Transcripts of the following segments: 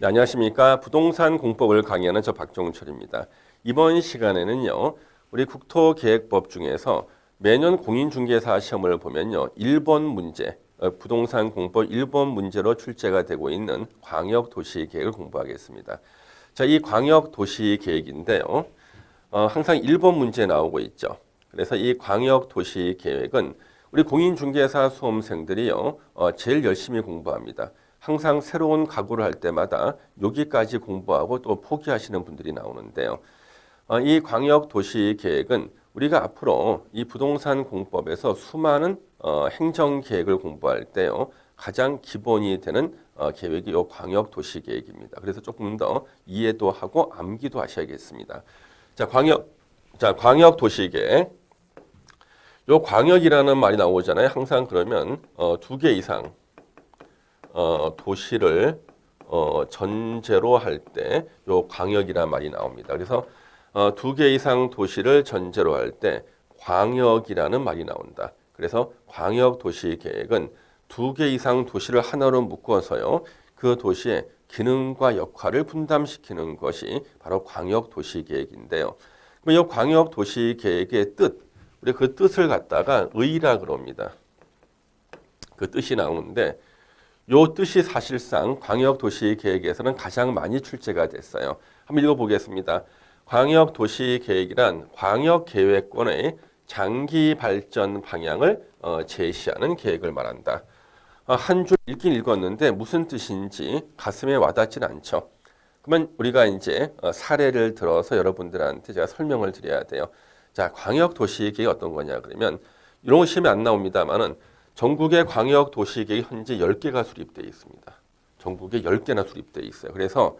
네, 안녕하십니까. 부동산 공법을 강의하는 저 박종철입니다. 이번 시간에는요, 우리 국토계획법 중에서 매년 공인중개사 시험을 보면요, 1번 문제, 어, 부동산 공법 1번 문제로 출제가 되고 있는 광역도시계획을 공부하겠습니다. 자, 이 광역도시계획인데요, 어, 항상 1번 문제 나오고 있죠. 그래서 이 광역도시계획은 우리 공인중개사 수험생들이요, 어, 제일 열심히 공부합니다. 항상 새로운 각오를 할 때마다 여기까지 공부하고 또 포기하시는 분들이 나오는데요. 어, 이 광역 도시 계획은 우리가 앞으로 이 부동산 공법에서 수많은 어, 행정 계획을 공부할 때요. 가장 기본이 되는 어, 계획이 요 광역 도시 계획입니다. 그래서 조금 더 이해도 하고 암기도 하셔야겠습니다. 자, 광역 자, 광역 도시 계획. 요 광역이라는 말이 나오잖아요. 항상 그러면 어, 두개 이상 어, 도시를 어, 전제로 할 때 요 광역이라는 말이 나옵니다. 그래서 어, 두개 이상 도시를 전제로 할 때 광역이라는 말이 나온다. 그래서 광역 도시 계획은 두 개 이상 도시를 하나로 묶어서요. 그 도시의 기능과 역할을 분담시키는 것이 바로 광역 도시 계획인데요. 그럼 이 광역 도시 계획의 뜻, 우리 그 뜻을 갖다가 의라 그럽니다. 그 뜻이 나오는데 요 뜻이 사실상 광역도시계획에서는 가장 많이 출제가 됐어요. 한번 읽어보겠습니다. 광역도시계획이란 광역계획권의 장기 발전 방향을 어, 제시하는 계획을 말한다. 어, 한줄 읽긴 읽었는데 무슨 뜻인지 가슴에 와닿진 않죠. 그러면 우리가 이제 어, 사례를 들어서 여러분들한테 제가 설명을 드려야 돼요. 자, 광역도시계획이 어떤 거냐 그러면 이런 거 시험에 안 나옵니다만은 전국의 광역 도시계획이 현재 10개가 수립되어 있습니다. 전국에 10개나 수립되어 있어요. 그래서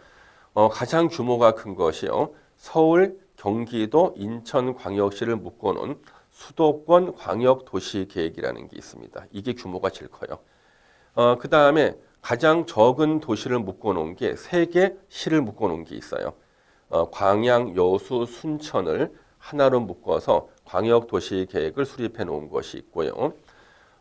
어, 가장 규모가 큰 것이요. 서울, 경기도, 인천 광역시를 묶어놓은 수도권 광역 도시 계획이라는 게 있습니다. 이게 규모가 제일 커요. 어, 그 다음에 가장 적은 도시를 묶어놓은 게 세 개 시를 묶어놓은 게 있어요. 어, 광양, 여수, 순천을 하나로 묶어서 광역 도시 계획을 수립해 놓은 것이 있고요.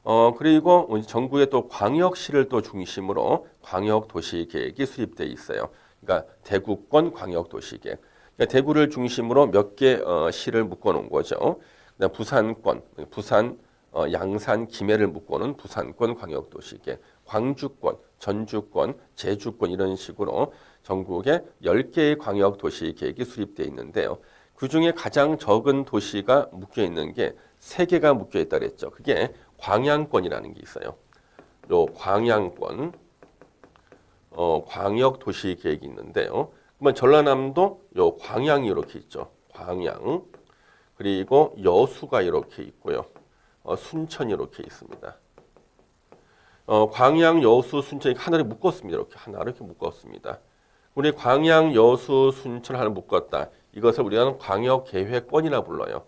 어, 그리고 전국에 또 광역시를 또 중심으로 광역 도시 계획이 수립돼 있어요. 그러니까 대구권 광역 도시 계획. 그러니까 대구를 중심으로 몇 개 어, 시를 묶어 놓은 거죠. 그다음 부산권, 부산 어, 양산 김해를 묶어놓은 부산권 광역 도시 계획. 광주권, 전주권, 제주권 이런 식으로 전국에 10개의 광역 도시 계획이 수립돼 있는데요. 그 중에 가장 적은 도시가 묶여 있는 게세 개가 묶여 있다 그랬죠. 그게 광양권이라는 게 있어요. 요 광양권, 어, 광역 도시 계획이 있는데요. 그러면 전라남도 요 광양이 이렇게 있죠. 광양. 그리고 여수가 이렇게 있고요. 어, 순천이 이렇게 있습니다. 어, 광양, 여수, 순천이 하나를 묶었습니다. 이렇게 하나 이렇게 묶었습니다. 우리 광양, 여수, 순천 하나 묶었다. 이것을 우리가 광역 계획권이라 불러요.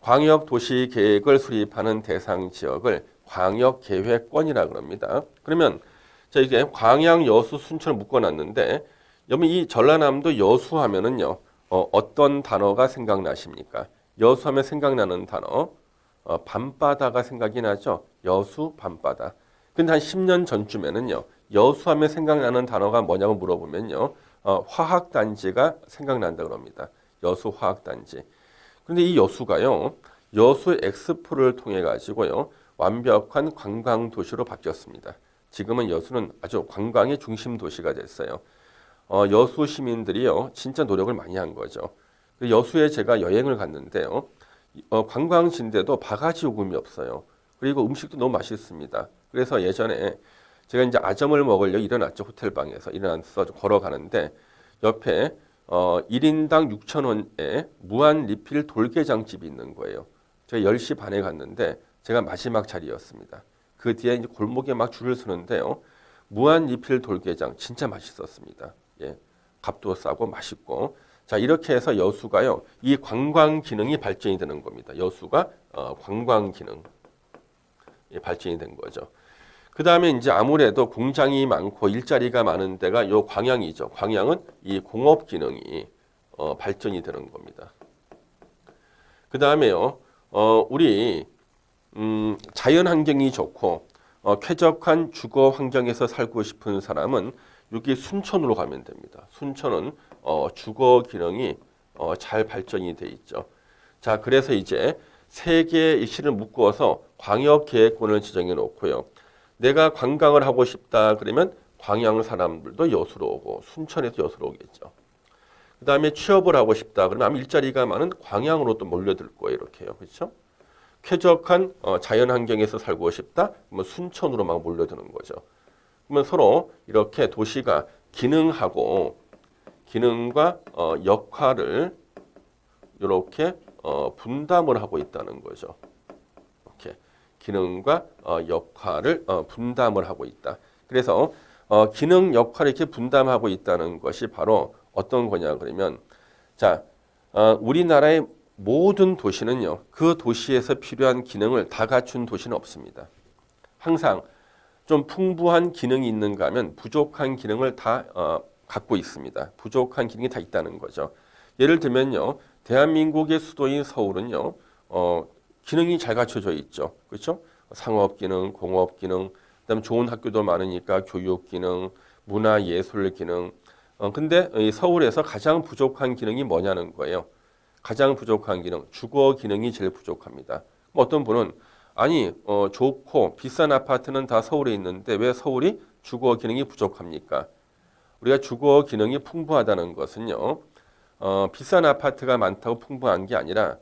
광역 도시 계획을 수립하는 대상 지역을 광역 계획권이라 그럽니다. 그러면 자 이게 광양, 여수, 순천을 묶어놨는데 여러분 이 전라남도 여수 하면은요 어, 어떤 단어가 생각나십니까? 여수 하면 생각나는 단어 어, 밤바다가 생각이 나죠. 여수 밤바다. 근데 한 10년 전쯤에는요 여수 하면 생각나는 단어가 뭐냐고 물어보면요 어, 화학단지가 생각난다 그럽니다. 여수 화학단지. 근데 이 여수가요, 여수 엑스포를 통해 가지고요, 완벽한 관광 도시로 바뀌었습니다. 지금은 여수는 아주 관광의 중심 도시가 됐어요. 어, 여수 시민들이요, 진짜 노력을 많이 한 거죠. 그 여수에 제가 여행을 갔는데요, 어, 관광지인데도 바가지 요금이 없어요. 그리고 음식도 너무 맛있습니다. 그래서 예전에 제가 이제 아점을 먹으려 일어났죠 호텔 방에서 일어나서 걸어가는데 옆에 어, 1인당 6,000원에 무한 리필 돌게장 집이 있는 거예요. 제가 10시 반에 갔는데 제가 마지막 자리였습니다. 그 뒤에 이제 골목에 막 줄을 서는데요. 무한 리필 돌게장 진짜 맛있었습니다. 예. 값도 싸고 맛있고. 자, 이렇게 해서 여수가요. 이 관광 기능이 발전이 되는 겁니다. 여수가 어, 관광 기능 예, 발전이 된 거죠. 그 다음에 이제 아무래도 공장이 많고 일자리가 많은 데가 요 광양이죠. 광양은 이 공업 기능이 어, 발전이 되는 겁니다. 그 다음에요, 어, 우리 음, 자연 환경이 좋고 어, 쾌적한 주거 환경에서 살고 싶은 사람은 여기 순천으로 가면 됩니다. 순천은 어, 주거 기능이 어, 잘 발전이 돼 있죠. 자, 그래서 이제 세 개의 시를 묶어서 광역 계획권을 지정해 놓고요. 내가 관광을 하고 싶다 그러면 광양 사람들도 여수로 오고 순천에서 여수로 오겠죠. 그 다음에 취업을 하고 싶다 그러면 아마 일자리가 많은 광양으로 또 몰려들 거예요. 이렇게요. 그렇죠? 쾌적한 어, 자연 환경에서 살고 싶다 그러면 순천으로 막 몰려드는 거죠. 그러면 서로 이렇게 도시가 기능하고 기능과 어, 역할을 이렇게 어, 분담을 하고 있다는 거죠. 기능과 어, 역할을 어, 분담을 하고 있다. 그래서 어, 기능 역할을 이렇게 분담하고 있다는 것이 바로 어떤 거냐 그러면 자 어, 우리나라의 모든 도시는요 그 도시에서 필요한 기능을 다 갖춘 도시는 없습니다. 항상 좀 풍부한 기능이 있는가 하면 부족한 기능을 다 어, 갖고 있습니다. 부족한 기능이 다 있다는 거죠. 예를 들면요, 대한민국의 수도인 서울은요, 어, 기능이 잘 갖춰져 있죠. 그렇죠? 상업 기능, 공업 기능, 그다음 좋은 학교도 많으니까 교육 기능, 문화 예술 기능. 어, 근데 이 서울에서 가장 부족한 기능이 뭐냐는 거예요. 가장 부족한 기능, 주거 기능이 제일 부족합니다. 뭐 어떤 분은 아니 어, 좋고 비싼 아파트는 다 서울에 있는데 왜 서울이 주거 기능이 부족합니까? 우리가 주거 기능이 풍부하다는 것은요, 어, 비싼 아파트가 많다고 풍부한 게 아니라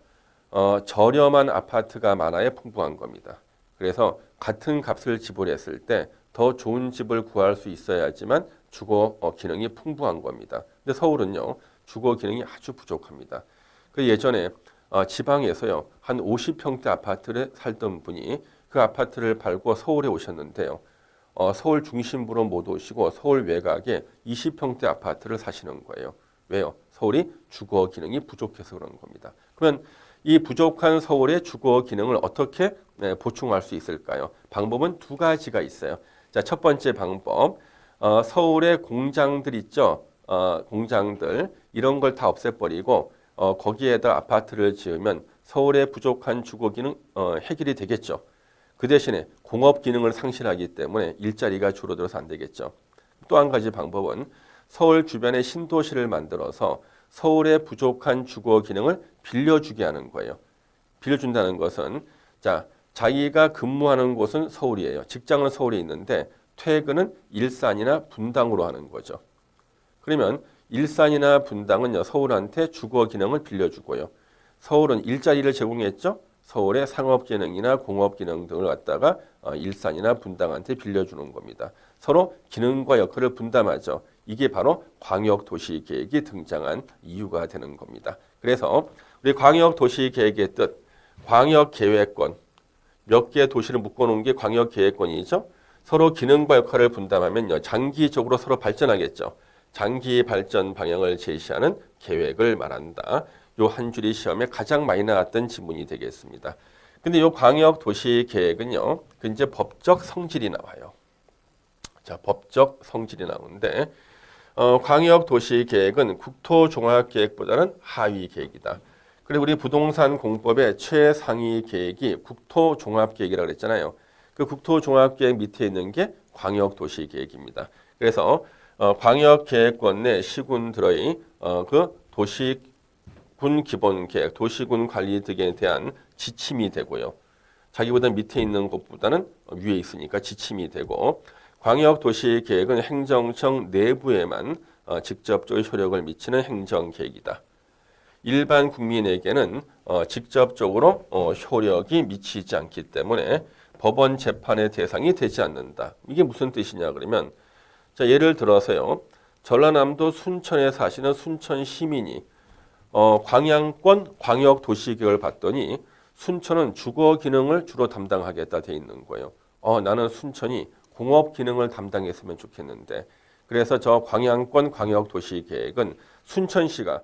어, 저렴한 아파트가 많아야 풍부한 겁니다. 그래서 같은 값을 지불했을 때 더 좋은 집을 구할 수 있어야지만 주거 어, 기능이 풍부한 겁니다. 근데 서울은요, 주거 기능이 아주 부족합니다. 그 예전에 어, 지방에서요, 한 50평대 아파트를 살던 분이 그 아파트를 팔고 서울에 오셨는데요. 어, 서울 중심부로 못 오시고 서울 외곽에 20평대 아파트를 사시는 거예요. 왜요? 서울이 주거 기능이 부족해서 그런 겁니다. 그러면 이 부족한 서울의 주거 기능을 어떻게 네, 보충할 수 있을까요? 방법은 두 가지가 있어요. 자, 첫 번째 방법, 어, 서울의 공장들 있죠. 어, 공장들 이런 걸 다 없애버리고 어, 거기에다 아파트를 지으면 서울의 부족한 주거 기능 어, 해결이 되겠죠. 그 대신에 공업 기능을 상실하기 때문에 일자리가 줄어들어서 안 되겠죠. 또 한 가지 방법은 서울 주변에 신도시를 만들어서 서울의 부족한 주거 기능을 빌려주게 하는 거예요. 빌려준다는 것은 자 자기가 근무하는 곳은 서울이에요. 직장은 서울에 있는데 퇴근은 일산이나 분당으로 하는 거죠. 그러면 일산이나 분당은요 서울한테 주거 기능을 빌려주고요. 서울은 일자리를 제공했죠. 서울의 상업 기능이나 공업 기능 등을 갖다가 어, 일산이나 분당한테 빌려주는 겁니다. 서로 기능과 역할을 분담하죠. 이게 바로 광역 도시 계획이 등장한 이유가 되는 겁니다. 그래서 우리 광역 도시 계획의 뜻, 광역 계획권 몇개 도시를 묶어놓은 게 광역 계획권이죠. 서로 기능과 역할을 분담하면요 장기적으로 서로 발전하겠죠. 장기 발전 방향을 제시하는 계획을 말한다. 요 한 줄이 시험에 가장 많이 나왔던 지문이 되겠습니다. 근데 요 광역 도시 계획은요, 그 이제 법적 성질이 나와요. 자, 법적 성질이 나오는데, 어, 광역 도시 계획은 국토 종합 계획보다는 하위 계획이다. 그리고 우리 부동산 공법의 최상위 계획이 국토 종합 계획이라고 그랬잖아요. 그 국토 종합 계획 밑에 있는 게 광역 도시 계획입니다. 그래서 어, 광역 계획권 내 시군 들의 어, 그 도시 군 기본 계획, 도시군 관리 등에 대한 지침이 되고요. 자기보다 밑에 있는 것보다는 위에 있으니까 지침이 되고 광역 도시 계획은 행정청 내부에만 어, 직접적으로 효력을 미치는 행정 계획이다. 일반 국민에게는 어, 직접적으로 어, 효력이 미치지 않기 때문에 법원 재판의 대상이 되지 않는다. 이게 무슨 뜻이냐 그러면 자 예를 들어서요. 전라남도 순천에 사시는 순천 시민이 어, 광양권 광역 도시계획을 봤더니 순천은 주거 기능을 주로 담당하겠다 돼 있는 거예요. 어, 나는 순천이 공업 기능을 담당했으면 좋겠는데 그래서 저 광양권 광역 도시 계획은 순천시가